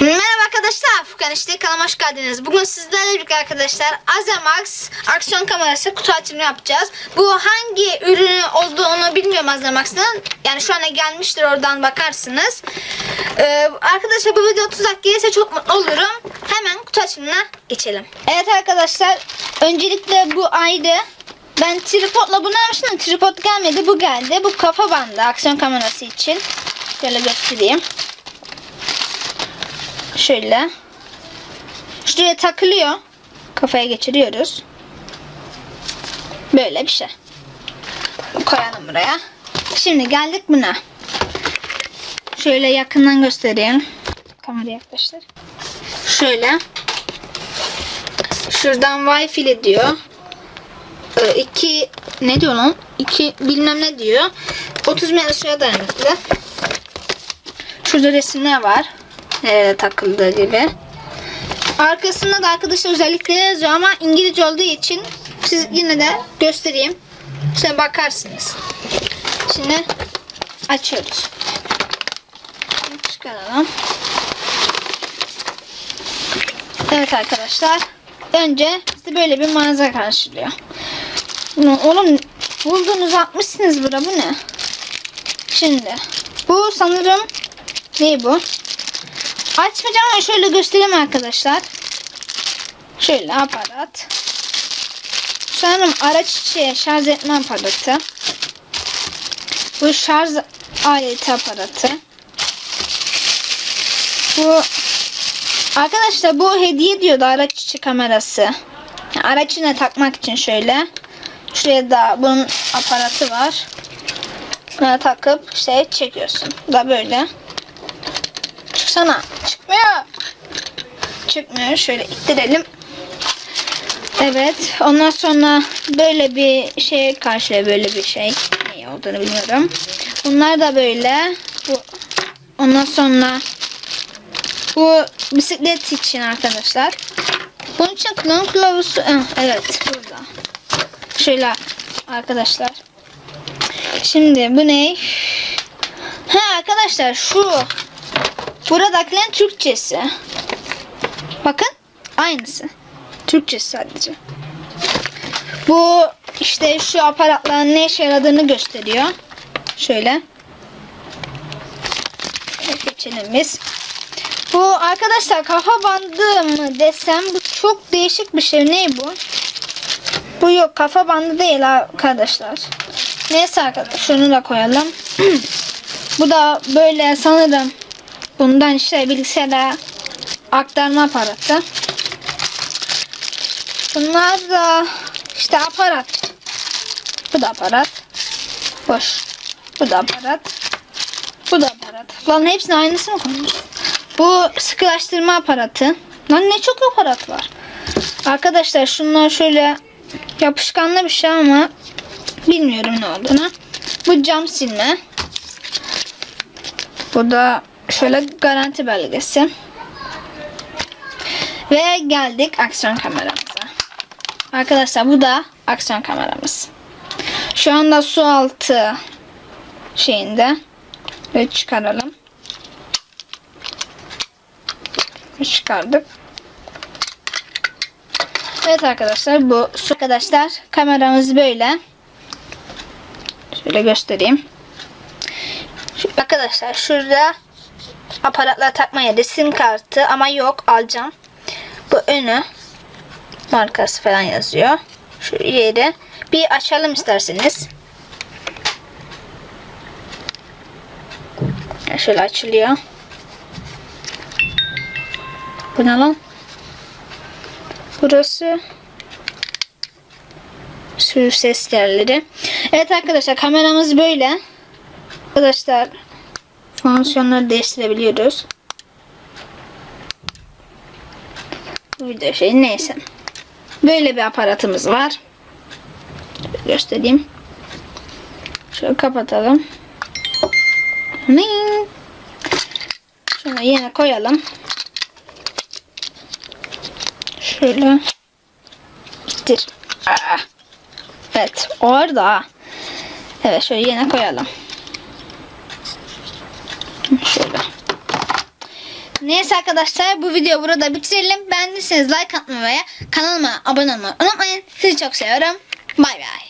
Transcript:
Merhaba arkadaşlar, Furkan işte kanalıma hoş geldiniz. Bugün sizlerle birlikte arkadaşlar Azamax aksiyon kamerası kutu açılımı yapacağız. Bu hangi ürünü olduğunu bilmiyorum Azamax'ın. Yani şu ana gelmiştir oradan bakarsınız. Ee, arkadaşlar bu video 30 dakika gelirse çok mutlu olurum. Hemen kutu açılımına geçelim. Evet arkadaşlar, öncelikle bu ayrı. Ben tripodla bunu almıştım tripod gelmedi bu geldi. Bu kafa bandı aksiyon kamerası için. Şöyle göstereyim. Şöyle. Şuraya takılıyor. Kafaya geçiriyoruz. Böyle bir şey. Koyalım buraya. Şimdi geldik buna. Şöyle yakından göstereyim. Kamera yaklaştır. Şöyle. Şuradan Wi-Fi diyor. Ee, iki ne diyor lan? İki bilmem ne diyor. 30 metre suya dayanıklı. Şurada resimler var. Nerede takıldığı gibi. Arkasında da arkadaşlar özellikle yazıyor ama İngilizce olduğu için siz yine de göstereyim. Şimdi bakarsınız. Şimdi açıyoruz. Çıkaralım. Evet arkadaşlar. Önce sizi böyle bir manzara karşılıyor. Oğlum buldunuz atmışsınız bura bu ne? Şimdi bu sanırım ne bu? Açmayacağım ama şöyle göstereyim arkadaşlar. Şöyle aparat. Sanırım araç içi şarj etme aparatı. Bu şarj aleti aparatı. Bu arkadaşlar bu hediye diyordu araç içi kamerası. Yani araç içine takmak için şöyle. Şuraya da bunun aparatı var. Buna takıp işte çekiyorsun. Bu da böyle. Çıksana. Çıkmıyor. Çıkmıyor. Şöyle ittirelim. Evet. Ondan sonra böyle bir şey karşıya böyle bir şey. Ne olduğunu bilmiyorum. Bunlar da böyle. Bu. Ondan sonra bu bisiklet için arkadaşlar. Bunun için kullanım kılavuzu. Evet. Burada. Şöyle arkadaşlar. Şimdi bu ne? Ha arkadaşlar şu Buradakilerin Türkçesi. Bakın aynısı. Türkçesi sadece. Bu işte şu aparatların ne işe yaradığını gösteriyor. Şöyle. Geçelim biz. Bu arkadaşlar kafa bandı mı desem bu çok değişik bir şey. Ne bu? Bu yok kafa bandı değil arkadaşlar. Neyse arkadaşlar şunu da koyalım. bu da böyle sanırım Bundan işte bilgisayara aktarma aparatı. Bunlar da işte aparat. Bu da aparat. Boş. Bu da aparat. Bu da aparat. Lan hepsinin aynısı mı koymuş? Bu sıkılaştırma aparatı. Lan ne çok aparat var. Arkadaşlar şunlar şöyle yapışkanlı bir şey ama bilmiyorum ne olduğunu. Bu cam silme. Bu da Şöyle garanti belgesi. Ve geldik aksiyon kameramıza. Arkadaşlar bu da aksiyon kameramız. Şu anda su altı şeyinde. Ve çıkaralım. Çıkardık. Evet arkadaşlar bu su arkadaşlar kameramız böyle. Şöyle göstereyim. Arkadaşlar şurada aparatlar takmaya resim kartı ama yok alacağım. Bu önü markası falan yazıyor. Şu yeri bir açalım isterseniz. Şöyle açılıyor. Bu ne lan? Burası sürü ses yerleri. Evet arkadaşlar kameramız böyle. Arkadaşlar fonksiyonları değiştirebiliyoruz. Video şey neyse. Böyle bir aparatımız var. Göstereyim. Şöyle kapatalım. Şunu yine koyalım. Şöyle. Gittir. Aa. Evet orada. Evet şöyle yine koyalım. Şöyle. Neyse arkadaşlar bu videoyu burada bitirelim. Beğendiyseniz like atmayı ve kanalıma abone olmayı unutmayın. Sizi çok seviyorum. Bay bay.